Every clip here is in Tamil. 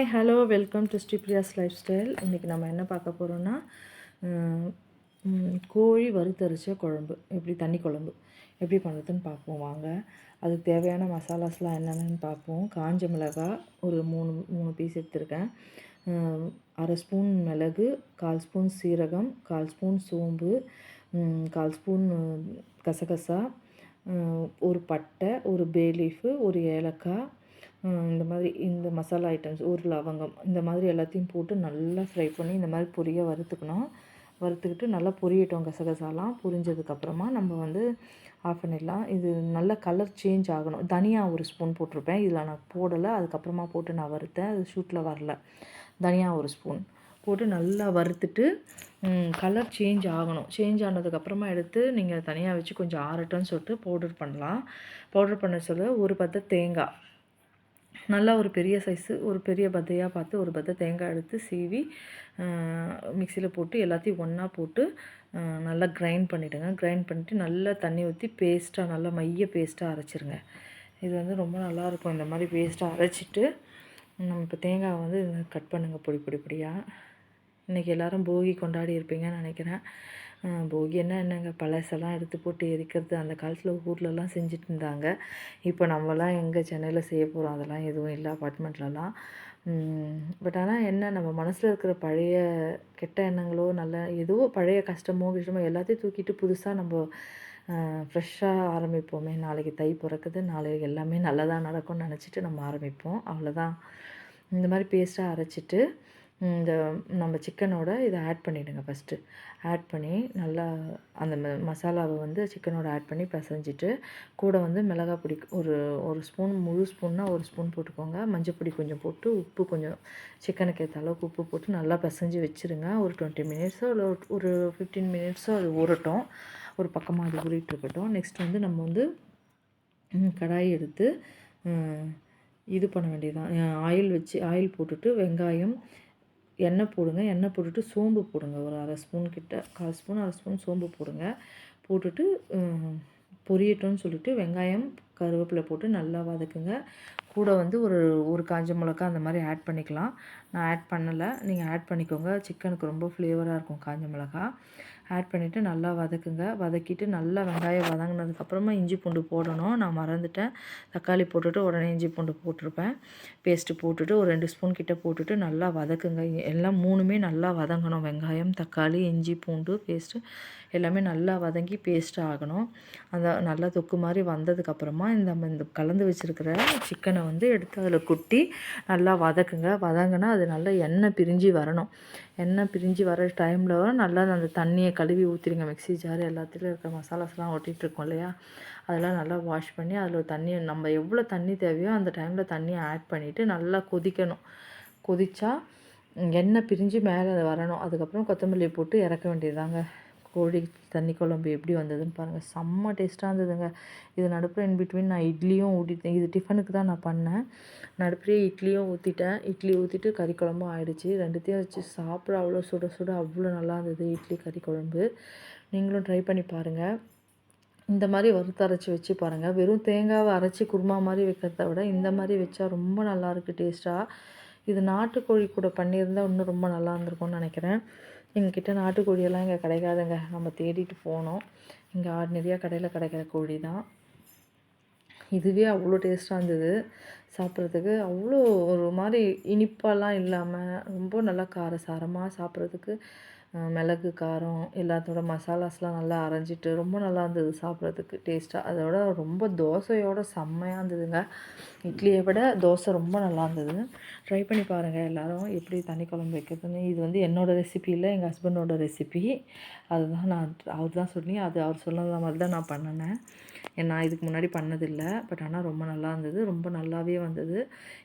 ஹாய் ஹலோ வெல்கம் டு ஸ்ரீப்ரியாஸ் லைஃப் ஸ்டைல் இன்றைக்கி நம்ம என்ன பார்க்க போகிறோன்னா கோழி வறுத்தரிச்ச குழம்பு. எப்படி தண்ணி குழம்பு? எப்படி பண்ணுறதுன்னு பார்ப்போம் வாங்க. அதுக்கு தேவையான மசாலாஸ்லாம் என்னென்னு பார்ப்போம். காஞ்ச மிளகாய் ஒரு மூணு மூணு பீஸ் எடுத்திருக்கேன். அரை ஸ்பூன் மிளகு கால் ஸ்பூன் சீரகம் கால் ஸ்பூன் சோம்பு கால் ஸ்பூன் கசகசா ஒரு பட்டை ஒரு பே லீஃபு ஒரு ஏலக்காய் இந்த மாதிரி இந்த மசாலா ஐட்டம்ஸ் ஒரு லவங்கம் இந்த மாதிரி எல்லாத்தையும் போட்டு நல்லா ஃப்ரை பண்ணி இந்த மாதிரி பொரிய வறுத்துக்கணும். வறுத்துக்கிட்டு நல்லா பொரியட்டும் கசகசாலாம். பொரிஞ்சதுக்கப்புறமா நம்ம வந்து ஆஃப் பண்ணிடலாம் இது நல்ல கலர் சேஞ்ச் ஆகணும். தனியா ஒரு ஸ்பூன் போட்டிருப்பேன். இதில் நான் போடலை. அதுக்கப்புறமா போட்டு நான் வறுத்தேன். அது ஷூட்டில் வரல. தனியா ஒரு ஸ்பூன் போட்டு நல்லா வறுத்துட்டு கலர் சேஞ்ச் ஆகணும். சேஞ்ச் ஆனதுக்கப்புறமா எடுத்து நீங்கள் தனியாக வச்சு கொஞ்சம் ஆறட்டும்னு சொல்லிட்டு பவுடர் பண்ணலாம். பவுடர் பண்ண சொல்ல ஒரு பத்த தேங்காய். நல்லா ஒரு பெரிய சைஸு ஒரு பெரிய பத்தையாக பார்த்து ஒரு பத்தை தேங்காய் எடுத்து சீவி மிக்சியில் போட்டு எல்லாத்தையும் ஒன்றா போட்டு நல்லா கிரைண்ட் பண்ணிவிடுங்க கிரைண்ட் பண்ணிவிட்டு நல்லா தண்ணி ஊற்றி பேஸ்ட்டாக நல்லா மைய பேஸ்ட்டாக அரைச்சிருங்க. இது வந்து ரொம்ப நல்லாயிருக்கும் இந்த மாதிரி பேஸ்ட்டாக அரைச்சிட்டு நம்ம இப்போ தேங்காய் வந்து கட் பண்ணுங்கள் பொடி பொடி பொடியாக இன்றைக்கி எல்லாரும் போகி கொண்டாடி இருப்பீங்கன்னு நினைக்கிறேன். போகி என்ன என்னங்க? பழசெல்லாம் எடுத்து போட்டு எரிக்கிறது அந்த காலத்தில் ஊர்லலாம் செஞ்சுட்டு இருந்தாங்க. இப்போ நம்மலாம் எங்கே சென்னையில் செய்ய போகிறோம் அதெல்லாம் எதுவும் இல்லை அப்பார்ட்மெண்ட்லலாம் பட் ஆனால் என்ன நம்ம மனசில் இருக்கிற பழைய கெட்ட எண்ணங்களோ நல்ல எதுவோ பழைய கஷ்டமோ கஷ்டமோ எல்லாத்தையும் தூக்கிட்டு புதுசாக நம்ம ஃப்ரெஷ்ஷாக ஆரம்பிப்போமே. நாளைக்கு தை பிறக்குது நாளைக்கு எல்லாமே நல்லதாக நடக்கும்னு நினச்சிட்டு நம்ம ஆரம்பிப்போம். அவ்வளோதான் இந்த மாதிரி பேஸ்ட்டாக அரைச்சிட்டு இந்த நம்ம சிக்கனோட இதை ஆட் பண்ணிவிடுங்க ஃபஸ்ட்டு ஆட் பண்ணி நல்லா அந்த ம மசாலாவை வந்து சிக்கனோட ஆட் பண்ணி பிசைஞ்சிட்டு கூட வந்து மிளகாய் பொடி ஒரு ஒரு ஸ்பூன் முழு ஸ்பூன்னா ஒரு ஸ்பூன் போட்டுக்கோங்க. மஞ்சள் பொடி கொஞ்சம் போட்டு உப்பு கொஞ்சம் சிக்கனுக்கு ஏற்ற அளவுக்கு உப்பு போட்டு நல்லா பிசைஞ்சு வச்சுருங்க. ஒரு டுவெண்ட்டி மினிட்ஸோ இல்லை ஒரு- ஃபிஃப்டீன் மினிட்ஸோ அது ஊறட்டும். ஒரு பக்கமாக அது ஊறிட்டு இருக்கட்டும். நெக்ஸ்ட் வந்து நம்ம வந்து கடாய் எடுத்து இது பண்ண வேண்டியதான் ஆயில் வச்சு ஆயில் போட்டுட்டு வெங்காயம் எண்ணெய் போடுங்க. எண்ணெய் போட்டுட்டு சோம்பு போடுங்க. ஒரு அரை ஸ்பூன் கிட்ட கால் ஸ்பூன் அரை ஸ்பூன் சோம்பு போடுங்க. போட்டுட்டு பொரியட்டோன்னு பொரியட்டும்னு சொல்லிட்டு வெங்காயம் கருவேப்பிலை போட்டு நல்லா வதக்குங்க. கூட வந்து ஒரு ஒரு காஞ்ச மிளகா அந்த மாதிரி ஆட் பண்ணிக்கலாம். நான் ஆட் பண்ணலை. நீங்கள் ஆட் பண்ணிக்கோங்க. சிக்கனுக்கு ரொம்ப ஃப்ளேவராக இருக்கும் காஞ்ச மிளகா. ஆட் பண்ணிவிட்டு நல்லா வதக்குங்க. வதக்கிட்டு நல்லா வெங்காயம் வதங்கினதுக்கப்புறமா இஞ்சி பூண்டு போடணும். நான் மறந்துட்டேன். தக்காளி போட்டுட்டு உடனே இஞ்சி பூண்டு போட்டிருப்பேன். பேஸ்ட்டு போட்டுட்டு ஒரு ரெண்டு ஸ்பூன் கிட்டே போட்டுட்டு நல்லா வதக்குங்க. எல்லாம் மூணுமே நல்லா வதங்கணும். வெங்காயம் தக்காளி இஞ்சி பூண்டு பேஸ்ட்டு எல்லாமே நல்லா வதங்கி பேஸ்ட் ஆகணும். அந்த நல்லா தொக்கு மாதிரி வந்ததுக்கப்புறமா இந்த நம்ம இந்த கலந்து வச்சுருக்கிற சிக்கனை வந்து எடுத்து அதில் கொட்டி நல்லா வதக்குங்க. வதங்கினா அது நல்லா எண்ணெய் பிரிஞ்சு வரணும். எண்ணெய் பிரிஞ்சு வர டைமில் நல்லா அந்த தண்ணியை கழுவி ஊற்றிடுங்க மிக்ஸி ஜார் எல்லாத்துலேயும் இருக்கிற மசாலாஸ்லாம் ஒட்டிகிட்ருக்கோம் இல்லையா? அதெல்லாம் நல்லா வாஷ் பண்ணி அதில் தண்ணி நம்ம எவ்வளோ தண்ணி தேவையோ அந்த டைமில் தண்ணியை ஆட் பண்ணிவிட்டு நல்லா கொதிக்கணும். கொதித்தா எண்ணெய் பிரிஞ்சு மேலே வரணும். அதுக்கப்புறம் கொத்தமல்லி போட்டு இறக்க வேண்டியதுதாங்க. கோழி தண்ணி குழம்பு எப்படி வந்ததுன்னு பாருங்கள் செம்ம டேஸ்ட்டாக இருந்ததுங்க. இது நடுப்புற இன் பிட்வீன் நான் இட்லியும் ஊட்டிட்டேன். இது டிஃபனுக்கு தான் நான் பண்ணேன். நடுப்புறையே இட்லியும் ஊற்றிட்டேன் இட்லி ஊற்றிட்டு கறி குழம்பும் ஆயிடுச்சு. ரெண்டுத்தையும் வச்சு சாப்பிட அவ்வளோ சுட சுட அவ்வளோ நல்லா இருந்தது இட்லி கறி குழம்பு. நீங்களும் ட்ரை பண்ணி பாருங்கள் இந்த மாதிரி வறுத்து அரைச்சி வச்சு பாருங்கள் வெறும் தேங்காவை அரைச்சி குருமா மாதிரி வைக்கிறத விட இந்த மாதிரி வச்சா ரொம்ப நல்லாயிருக்கு டேஸ்ட்டாக இது நாட்டுக்கோழி கூட பண்ணியிருந்தால் இன்னும் ரொம்ப நல்லா இருந்திருக்கும்னு நினைக்கிறேன். எங்ககிட்ட நாட்டுக்கோழியெல்லாம் இங்கே கிடைக்காதுங்க. நம்ம தேடிட்டு போனோம். இங்கே ஆர்டினரியாக கடையில் கிடைக்கிற கோழி தான். இதுவே அவ்வளோ டேஸ்ட்டாக இருந்தது. சாப்பிட்றதுக்கு அவ்வளோ ஒரு மாதிரி இனிப்பெல்லாம் இல்லாமல் ரொம்ப நல்லா கார சாரமாக சாப்பிட்றதுக்கு மிளகு காரம் எல்லாத்தோட மசாலாஸ்லாம் நல்லா அரைஞ்சிட்டு ரொம்ப நல்லா இருந்தது சாப்பிட்றதுக்கு டேஸ்ட்டாக. அதோட ரொம்ப தோசையோட செம்மையாக இருந்ததுங்க. இட்லியை விட தோசை ரொம்ப நல்லா இருந்தது ட்ரை பண்ணி பாருங்கள் எல்லாரும் எப்படி தண்ணி குழம்பு வைக்கிறதுன்னு. இது வந்து என்னோட ரெசிபி இல்லை எங்கள் ஹஸ்பண்டோட ரெசிபி அதுதான் நான் அவர் தான் சொல்லி அது அவர் சொன்னது மாதிரி தான் நான் பண்ணினேன். நான் இதுக்கு முன்னாடி பண்ணதில்லை. பட் ஆனால் ரொம்ப நல்லா இருந்தது ரொம்ப நல்லாவே வந்தது.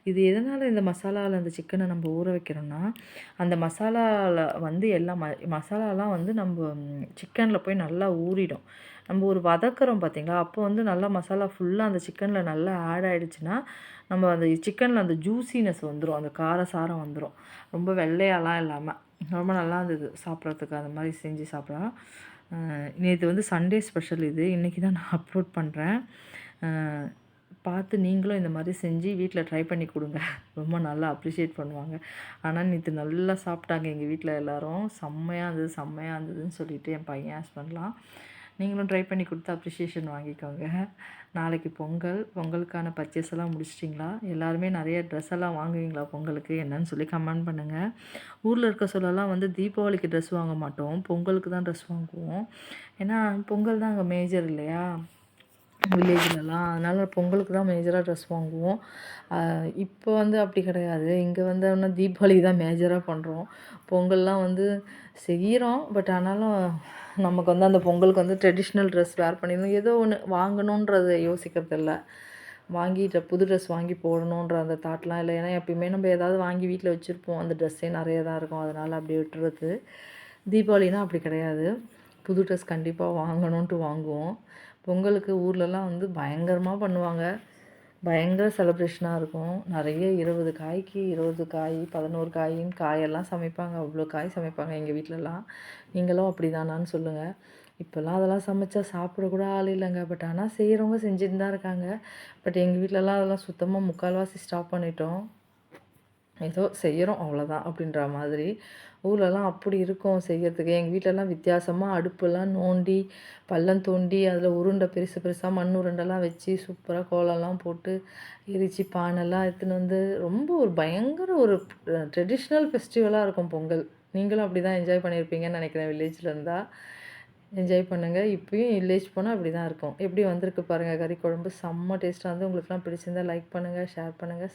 இது எதனால் இந்த மசாலாவில் அந்த சிக்கனை நம்ம ஊற வைக்கிறோன்னா அந்த மசாலாவில் வந்து எல்லாம் ம மசாலாலாம் வந்து நம்ம சிக்கனில் போய் நல்லா ஊறிடும். நம்ம ஒரு வதக்குறோம் பார்த்தீங்களா அப்போ வந்து நல்லா மசாலா ஃபுல்லாக அந்த சிக்கனில் நல்லா ஆட் ஆகிடுச்சுன்னா நம்ம அந்த சிக்கனில் அந்த ஜூசினஸ் வந்துடும் அந்த காரசாரம் வந்துடும் ரொம்ப வெள்ளையாலாம் இல்லாமல் ரொம்ப நல்லா இருந்தது சாப்பிட்றதுக்கு. அந்த மாதிரி செஞ்சு சாப்பிட்றோம் நேற்று வந்து சண்டே ஸ்பெஷல் இது. இன்றைக்கி தான் நான் அப்லோட் பண்ணுறேன் பார்த்து நீங்களும் இந்த மாதிரி செஞ்சு வீட்டில் ட்ரை பண்ணி கொடுங்க. ரொம்ப நல்லா அப்ரிஷியேட் பண்ணுவாங்க. ஆனால் நேற்று நல்லா சாப்பிட்டாங்க எங்கள் வீட்டில் எல்லோரும். செம்மையாக இருந்தது செம்மையாக இருந்ததுன்னு சொல்லிவிட்டு என் பையன் ஹஸ்பண்ட்லாம் நீங்களும் ட்ரை பண்ணி கொடுத்து அப்ரிஷியேஷன் வாங்கிக்கோங்க. நாளைக்கு பொங்கல் பொங்கலுக்கான பர்ச்சேஸ் எல்லாம் முடிச்சிட்டிங்களா? எல்லாருமே நிறைய ட்ரெஸ் எல்லாம் வாங்குவீங்களா பொங்கலுக்கு? என்னன்னு சொல்லி கமெண்ட் பண்ணுங்கள் ஊரில் இருக்க சொல்லலாம் வந்து தீபாவளிக்கு ட்ரெஸ் வாங்க மாட்டோம். பொங்கலுக்கு தான் ட்ரெஸ் வாங்குவோம். ஏன்னா பொங்கல் தான் அங்கே மேஜர் இல்லையா? வில்லேஜ்லலாம் அதனால் பொங்கலுக்கு தான் மேஜராக ட்ரெஸ் வாங்குவோம். இப்போ வந்து அப்படி கிடையாது. இங்கே வந்தோடனே தீபாவளிக்கு தான் மேஜராக பண்ணுறோம் பொங்கல்லாம் வந்து செய்கிறோம் பட் ஆனாலும் நமக்கு வந்து அந்த பொங்கலுக்கு வந்து ட்ரெடிஷ்னல் ட்ரெஸ் வேர் பண்ணிடணும். ஏதோ ஒன்று வாங்கணுன்றத யோசிக்கிறதில்ல. வாங்கிட்டு வாங்கிட்ட புது ட்ரெஸ் வாங்கி போடணுன்ற அந்த தாட்லாம் இல்லை. ஏன்னா எப்பயுமே நம்ம ஏதாவது வாங்கி வீட்டில் வச்சுருப்போம். அந்த ட்ரெஸ்ஸே நிறைய தான் இருக்கும். அதனால் அப்படி விட்டுறது. தீபாவளினா அப்படி கிடையாது. புது ட்ரெஸ் கண்டிப்பாக வாங்கணுன்ட்டு வாங்குவோம். பொங்கலுக்கு ஊர்லலாம் வந்து பயங்கரமாக பண்ணுவாங்க. பயங்கர செலப்ரேஷனாக இருக்கும். நிறைய இருபது காய்க்கு இருபது காய் பதினோரு காயின்னு காயெல்லாம் சமைப்பாங்க. அவ்வளோ காய் சமைப்பாங்க எங்கள் வீட்டிலலாம் நீங்களும் அப்படி தானான்னு சொல்லுங்கள் இப்போல்லாம் அதெல்லாம் சமைச்சா சாப்பிடக்கூட ஆள் இல்லைங்க. பட் ஆனால் செய்கிறவங்க செஞ்சுட்டு தான் இருக்காங்க. பட் எங்கள் வீட்டிலலாம் அதெல்லாம் சுத்தமாக முக்கால்வாசி ஸ்டாப் பண்ணிட்டோம். ஏதோ செய்கிறோம் அவ்வளோதான் அப்படின்ற மாதிரி. ஊர்லலாம் அப்படி இருக்கும் செய்கிறதுக்கு எங்கள் வீட்டிலலாம் வித்தியாசமாக அடுப்பெல்லாம் நோண்டி பள்ளம் தோண்டி அதில் உருண்டை பெருசு பெருசாக மண் உருண்டெல்லாம் வச்சு சூப்பராக கோலம்லாம் போட்டு எரிச்சு பானைலாம் எடுத்துன்னு வந்து ரொம்ப ஒரு பயங்கர ஒரு ட்ரெடிஷ்னல் ஃபெஸ்டிவலாக இருக்கும் பொங்கல். நீங்களும் அப்படி தான் என்ஜாய் பண்ணியிருப்பீங்கன்னு நினைக்கிறேன் வில்லேஜில் இருந்தால் என்ஜாய் பண்ணுங்கள் இப்போயும் வில்லேஜ் போனால் அப்படி தான் இருக்கும். எப்படி வந்திருக்கு பாருங்கள் கறி குழம்பு செம்ம டேஸ்ட்டாக வந்து உங்களுக்குலாம் பிடிச்சிருந்தா லைக் பண்ணுங்கள் ஷேர் பண்ணுங்கள்